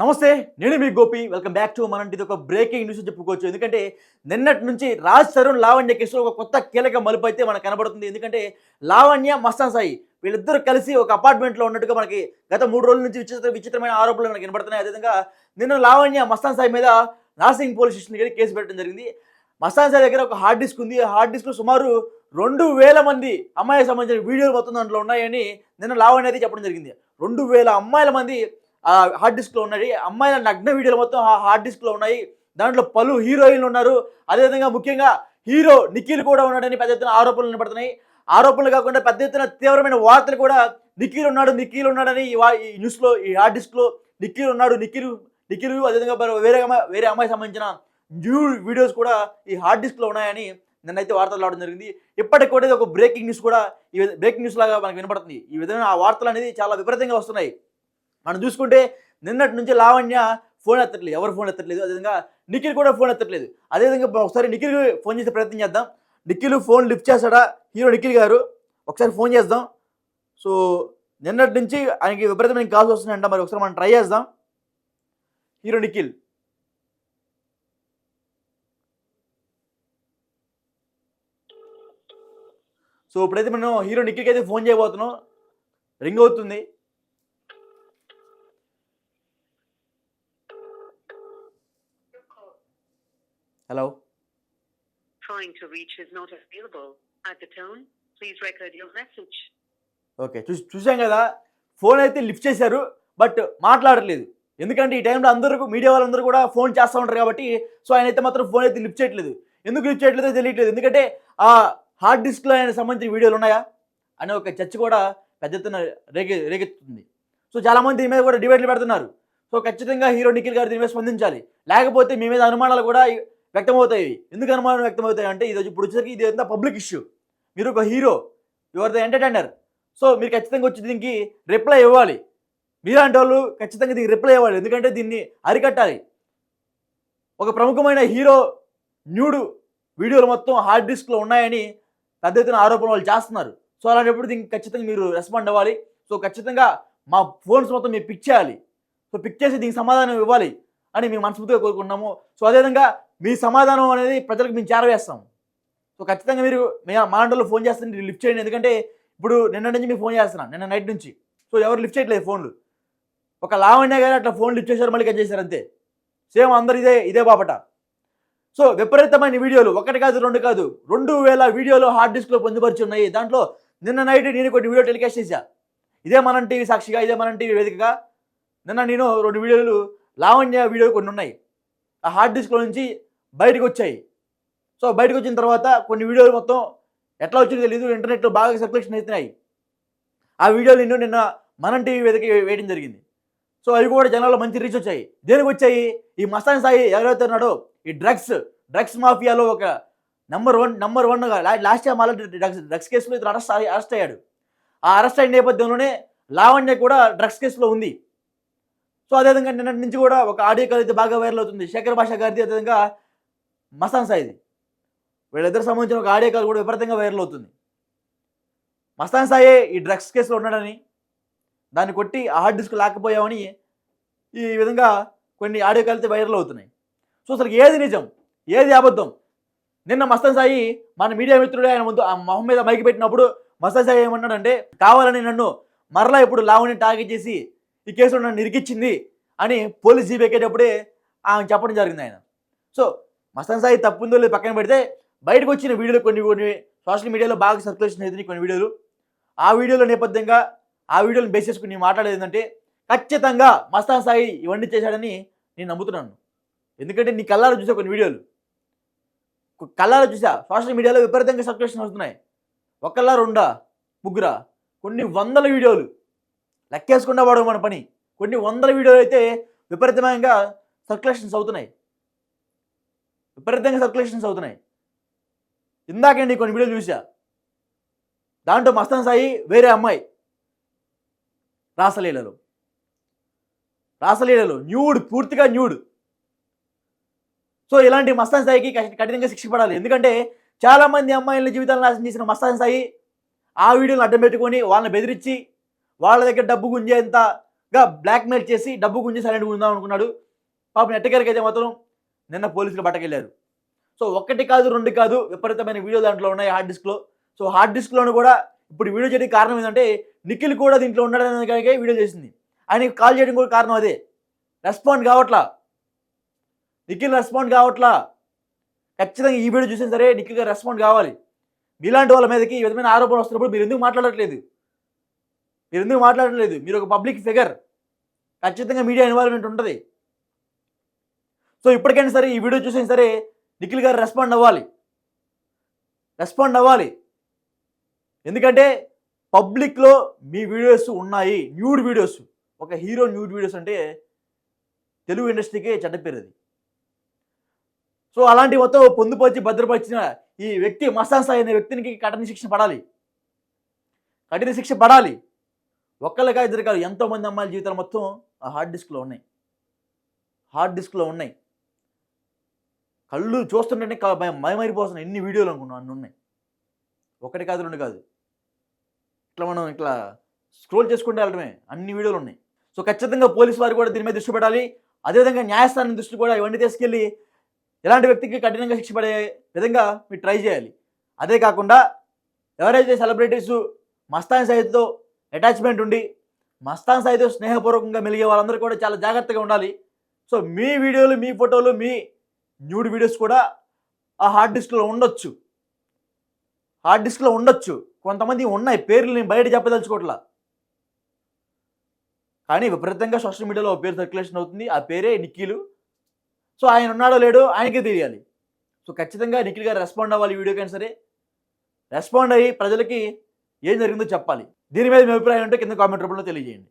నమస్తే నేను మీ గోపి. వెల్కమ్ బ్యాక్ టు మనం ఇది ఒక బ్రేకింగ్ న్యూస్ చెప్పుకోవచ్చు. ఎందుకంటే నిన్నటి నుంచి రాజ్ తరుణ్ లావణ్య కేసులో ఒక కొత్త కీలక మలుపు అయితే మనకు కనబడుతుంది. ఎందుకంటే లావణ్య మస్తాన్ సాయి వీళ్ళిద్దరూ కలిసి ఒక అపార్ట్మెంట్లో ఉన్నట్టుగా మనకి గత మూడు రోజుల నుంచి విచిత్ర విచిత్రమైన ఆరోపణలు మనకి కనబడుతున్నాయి అదేవిధంగా నిన్న లావణ్య మస్తాన్ సాయి మీద నాసింగ్ పోలీస్ స్టేషన్కి వెళ్ళి కేసు పెట్టడం జరిగింది. మస్తాన్ సాయి దగ్గర ఒక హార్డ్ డిస్క్ ఉంది. హార్డ్ డిస్క్ సుమారు రెండు వేల మంది అమ్మాయికి సంబంధించిన వీడియోలు మొత్తం దాంట్లో ఉన్నాయని నిన్న లావణ్య అయితే చెప్పడం జరిగింది. రెండు వేల అమ్మాయిల మంది ఆ హార్డ్ డిస్క్లో ఉన్నాయి. అమ్మాయిల నగ్న వీడియోలు మొత్తం ఆ హార్డ్ డిస్క్లో ఉన్నాయి. దాంట్లో పలు హీరోయిన్లు ఉన్నారు. అదేవిధంగా ముఖ్యంగా హీరో నిఖిల్ కూడా ఉన్నాడని పెద్ద ఎత్తున ఆరోపణలు నిలబడుతున్నాయి ఆరోపణలు కాకుండా పెద్ద ఎత్తున తీవ్రమైన వార్తలు కూడా నిఖిల్ ఉన్నాడు నిఖిల్ ఉన్నాడని ఈ న్యూస్లో ఈ హార్డ్ డిస్క్లో నిఖిల్ ఉన్నాడు నిఖిల్ నిఖిల్ అదేవిధంగా వేరే అమ్మాయి వేరే అమ్మాయి సంబంధించిన న్యూ వీడియోస్ కూడా ఈ హార్డ్ డిస్క్లో ఉన్నాయని నిన్నైతే వార్తలు రావడం జరిగింది. ఇప్పటికి కూడా ఇది ఒక బ్రేకింగ్ న్యూస్ కూడా ఈ బ్రేకింగ్ న్యూస్ లాగా మనకు వినపడుతుంది. ఈ విధంగా ఆ వార్తలు అనేది చాలా విపరీతంగా వస్తున్నాయి. మనం చూసుకుంటే నిన్నటి నుంచి లావణ్య ఫోన్ ఎత్తట్లేదు. ఎవరు ఫోన్ ఎత్తట్లేదు? అదేవిధంగా నిఖిల్ కూడా ఫోన్ ఎత్తట్లేదు. అదేవిధంగా ఒకసారి నిఖిల్ ఫోన్ చేసే ప్రయత్నం చేద్దాం. నిఖిల్ ఫోన్ లిఫ్ట్ చేస్తాడా హీరో నిఖిల్ గారు. ఒకసారి ఫోన్ చేద్దాం. సో నిన్నటి నుంచి ఆయనకి విపరీతమైన కాల్స్ వస్తున్నాయంట. మరి ఒకసారి మనం ట్రై చేద్దాం. హీరో నిఖిల్. సో ఇప్పుడైతే మనం హీరో నిఖిల్కి అయితే ఫోన్ చేయబోతున్నాం. రింగ్ అవుతుంది. Hello trying to reach is not available. At the tone, please record your message. Okay చూ చూసాం కదా? ఫోన్ అయితే లిఫ్ట్ చేశారు బట్ మాట్లాడట్లేదు. ఎందుకంటే ఈ టైంలో అందరూ మీడియా వాళ్ళందరూ కూడా ఫోన్ చేస్తూ ఉంటారు కాబట్టి సో ఆయన అయితే మాత్రం ఫోన్ అయితే లిఫ్ట్ చేయట్లేదు. ఎందుకు లిఫ్ట్ చేయట్లేదో తెలియట్లేదు. ఎందుకంటే ఆ హార్డ్ డిస్క్లో ఆయన సంబంధించిన వీడియోలు ఉన్నాయా? అనే ఒక చర్చ కూడా పెద్ద ఎత్తున రేకె రేకెత్తుతుంది సో చాలామంది దీని మీద కూడా డిబేట్లు పెడుతున్నారు. సో ఖచ్చితంగా హీరో నిఖిల్ గారు దీని మీద స్పందించాలి. లేకపోతే మీ మీద అనుమానాలు కూడా వ్యక్తమవుతాయి. ఎందుకు అనుమానం వ్యక్తమవుతాయి అంటే ఇది ఇప్పుడు వచ్చేసరికి ఇది ఎంత పబ్లిక్ ఇష్యూ. మీరు ఒక hero your the entertainer. So మీరు ఖచ్చితంగా వచ్చి దీనికి రిప్లై ఇవ్వాలి. మీలాంటి వాళ్ళు ఖచ్చితంగా దీనికి రిప్లై ఇవ్వాలి. ఎందుకంటే దీన్ని అరికట్టాలి. ఒక ప్రముఖమైన హీరో న్యూడు వీడియోలు మొత్తం హార్డ్ డిస్క్లో ఉన్నాయని పెద్ద ఎత్తున ఆరోపణలు వాళ్ళు చేస్తున్నారు. సో అలాంటప్పుడు దీనికి ఖచ్చితంగా మీరు రెస్పాండ్ అవ్వాలి. సో ఖచ్చితంగా మా ఫోన్స్ మొత్తం మీరు పిక్ చేయాలి. సో పిక్ చేసి దీనికి సమాధానం ఇవ్వాలి అని మేము మనస్ఫూర్తిగా కోరుకుంటున్నాము. సో అదేవిధంగా మీ సమాధానం అనేది ప్రజలకు మేము చేరవేస్తాం. సో ఖచ్చితంగా మీరు మీ మా అంటలో ఫోన్ చేస్తాను లిఫ్ట్ చేయండి. ఎందుకంటే ఇప్పుడు నిన్న నుంచి మీకు ఫోన్ చేస్తున్నాను నిన్న నైట్ నుంచి. సో ఎవరు లిఫ్ట్ చేయట్లేదు ఫోన్లు. ఒక లావణ్య గారు అట్లా ఫోన్ లిఫ్ట్ చేశారు మళ్ళీ కట్ చేశారు అంతే. సేమ్ అందరు ఇదే ఇదే బాపట. సో విపరీతమైన వీడియోలు ఒకటి కాదు రెండు కాదు రెండు వేల వీడియోలు హార్డ్ డిస్క్లో పొందుపరిచి ఉన్నాయి. దాంట్లో నిన్న నైట్ నేను కొన్ని వీడియో టెలికాస్ట్ చేశా. ఇదే మనం టీవీ సాక్షిగా ఇదే మనం టీవీ వేదికగా. నిన్న నేను రెండు వీడియోలు లావణ్య వీడియో కొన్ని ఉన్నాయి. ఆ హార్డ్ డిస్క్లో నుంచి బయటకు వచ్చాయి. సో బయటకు వచ్చిన తర్వాత కొన్ని వీడియోలు మొత్తం ఎట్లా వచ్చిందో తెలియదు ఇంటర్నెట్లో బాగా సర్క్యులేషన్ అవుతున్నాయి ఆ వీడియోలు నిన్ను నిన్న మనం టీవీ వేదిక వేయడం జరిగింది. సో అవి కూడా జనాల్లో మంచి రీచ్ వచ్చాయి. దేనికి వచ్చాయి? ఈ మస్తాన్ సాయి ఎవరైతే ఉన్నాడో ఈ డ్రగ్స్ డ్రగ్స్ మాఫియాలో ఒక నెంబర్ వన్ నెంబర్ వన్గా last time already drugs drugs కేసులో ఇతను అరెస్ట్ అరెస్ట్ అయ్యాడు. ఆ అరెస్ట్ అయిన నేపథ్యంలోనే లావణ్య కూడా డ్రగ్స్ కేసులో ఉంది. సో అదేవిధంగా నిన్నటి నుంచి కూడా ఒక ఆడియో కాల్ అయితే బాగా వైరల్ అవుతుంది. శేఖర్ భాష గారిది అదేవిధంగా మస్తాన్ సాయిది వీళ్ళిద్దరు సంబంధించిన ఒక ఆడియో కాల్ కూడా విపరీతంగా వైరల్ అవుతుంది. మస్తాన్ సాయే ఈ డ్రగ్స్ కేసులో ఉన్నాడని దాన్ని కొట్టి ఆ హార్డ్ డిస్క్ లేకపోయామని ఈ విధంగా కొన్ని ఆడియో కాల్ అయితే వైరల్ అవుతున్నాయి. సో అసలు ఏది నిజం? ఏది అబద్ధం? నిన్న మస్తాన్ సాయి మన మీడియా మిత్రుడు ఆయన ముందు ఆ మొహం మీద మైకి పెట్టినప్పుడు మస్తాన్ సాయి ఏమన్నాడంటే కావాలని నన్ను మరలా ఇప్పుడు లావుని టార్గెట్ చేసి ఈ కేసులో నన్ను ఇరికిచ్చింది అని పోలీస్ జీప్ ఎక్కేటప్పుడే చెప్పడం జరిగింది ఆయన. సో మస్తాన్ సాయి తప్పుందో లేదు పక్కన పెడితే బయటకు వచ్చిన వీడియోలు కొన్ని కొన్ని సోషల్ మీడియాలో బాగా సర్క్యులేషన్ అవుతున్నాయి కొన్ని వీడియోలు. ఆ వీడియోలో నేపథ్యంగా ఆ వీడియోని బేస్ చేసుకుని నేను మాట్లాడేది ఏంటంటే ఖచ్చితంగా మస్తాన్ సాయి ఇవన్నీ చేశాడని నేను నమ్ముతున్నాను. ఎందుకంటే నీ కళ్ళారా చూసా కొన్ని వీడియోలు. కళ్ళారా చూసా? సోషల్ మీడియాలో విపరీతంగా సర్క్యులేషన్ అవుతున్నాయి ఒకళ్ళ రెండా ముగ్గురా? కొన్ని వందల వీడియోలు. లెక్కేసుకుండా వాడు మన పని. కొన్ని వందల వీడియోలు అయితే విపరీతంగా సర్క్యులేషన్స్ అవుతున్నాయి. విపరీతంగా సర్క్యులేషన్స్ అవుతున్నాయి. ఇందాకండి కొన్ని వీడియోలు చూసా దాంట్లో మస్తాన్ సాయి వేరే అమ్మాయి. రాసలీలలో. రాసలీలలో. న్యూడ్ పూర్తిగా న్యూడ్. సో ఇలాంటి మస్తాన్ సాయికి కఠినంగా శిక్ష పడాలి. ఎందుకంటే చాలా మంది అమ్మాయిల జీవితాలను నాశనం చేసిన మస్తాన్ సాయి ఆ వీడియోని అడ్డం పెట్టుకొని వాళ్ళని బెదిరించి వాళ్ళ దగ్గర డబ్బు గుంజేంతగా బ్లాక్మెయిల్ చేసి డబ్బు గుంజి సైలెంట్ ఉందాం అనుకున్నాడు. పాపం ఎట్టగారికి అయితే మాత్రం నిన్న పోలీసులు బట్టకెళ్ళారు. సో ఒక్కటి కాదు రెండు కాదు విపరీతమైన వీడియో దాంట్లో ఉన్నాయి హార్డ్ డిస్క్లో. సో హార్డ్ డిస్క్లోను కూడా ఇప్పుడు వీడియో చేయడానికి కారణం ఏంటంటే నిఖిల్ కూడా దీంట్లో ఉండడానికి కనుక వీడియో చేసింది. ఆయనకి కాల్ చేయడం కూడా కారణం అదే. రెస్పాండ్ కావట్లా. నిఖిల్ రెస్పాండ్ కావట్లా. ఖచ్చితంగా ఈ వీడియో చూసినా సరే నిఖిల్ గారు రెస్పాండ్ కావాలి. మీలాంటి వాళ్ళ మీదకి ఈ విధమైన ఆరోపణలు వస్తున్నప్పుడు మీరు ఎందుకు మాట్లాడట్లేదు? మీరు ఎందుకు మాట్లాడలేదు మీరు ఒక పబ్లిక్ ఫిగర్. ఖచ్చితంగా మీడియా ఇన్వాల్వ్మెంట్ ఉంటుంది. సో ఇప్పటికైనా సరే ఈ వీడియో చూసినా సరే నిఖిల్ గారు రెస్పాండ్ అవ్వాలి. రెస్పాండ్ అవ్వాలి. ఎందుకంటే పబ్లిక్లో మీ వీడియోస్ ఉన్నాయి. న్యూడ్ వీడియోస్ ఒక హీరో న్యూడ్ వీడియోస్ అంటే తెలుగు ఇండస్ట్రీకే చెడ్డ పేరు అది. సో అలాంటి మొత్తం పొందుపరిచి భద్రపరిచిన ఈ వ్యక్తి మస్తాన్ సాయి అనే వ్యక్తికి కఠిన శిక్ష పడాలి. కఠిన శిక్ష పడాలి. ఒక్కళ్ళగా ఇద్దరు కాదు ఎంతో మంది అమ్మాయిల జీవితాలు మొత్తం ఆ హార్డ్ డిస్క్లో ఉన్నాయి. హార్డ్ డిస్క్లో ఉన్నాయి. కళ్ళు చూస్తుంటేనే మయమైపోతున్నాయి ఎన్ని వీడియోలు అనుకున్నాను అన్ని ఉన్నాయి. ఒకటి కాదు రెండు కాదు. ఇట్లా మనం ఇట్లా స్క్రోల్ చేసుకుంటే వెళ్ళడమే. అన్ని వీడియోలు ఉన్నాయి. సో ఖచ్చితంగా పోలీసు వారు కూడా దీని మీద దృష్టి పెట్టాలి. అదేవిధంగా న్యాయస్థానం దృష్టి కూడా ఇవన్నీ తీసుకెళ్ళి ఎలాంటి వ్యక్తికి కఠినంగా శిక్ష పడే విధంగా మీరు ట్రై చేయాలి. అదే కాకుండా ఎవరైతే సెలబ్రిటీస్ మస్తాన్ సాయితో అటాచ్మెంట్ ఉండి మస్తాన్ సాయితో స్నేహపూర్వకంగా మెలిగే వాళ్ళందరూ కూడా చాలా జాగ్రత్తగా ఉండాలి. సో మీ వీడియోలు మీ ఫోటోలు మీ న్యూడ్ వీడియోస్ కూడా ఆ హార్డ్ డిస్క్లో ఉండొచ్చు. హార్డ్ డిస్క్లో ఉండొచ్చు. కొంతమంది ఉన్నాయి పేర్లు నేను బయట చెప్పదలుచుకోవట్లా. కానీ విపరీతంగా సోషల్ మీడియాలో ఓ పేరు సర్క్యులేషన్ అవుతుంది. ఆ పేరే నిఖిలు. సో ఆయన ఉన్నాడో లేడో ఆయనకే తెలియాలి. సో ఖచ్చితంగా నిఖిల్ గారు రెస్పాండ్ అవ్వాలి వీడియో వీడియోకైనా సరే. రెస్పాండ్ అయ్యి ప్రజలకి ఏం జరిగిందో చెప్పాలి. దీని మీద మీ అభిప్రాయం ఉంటే కింద కామెంట్ రూపంలో తెలియజేయండి.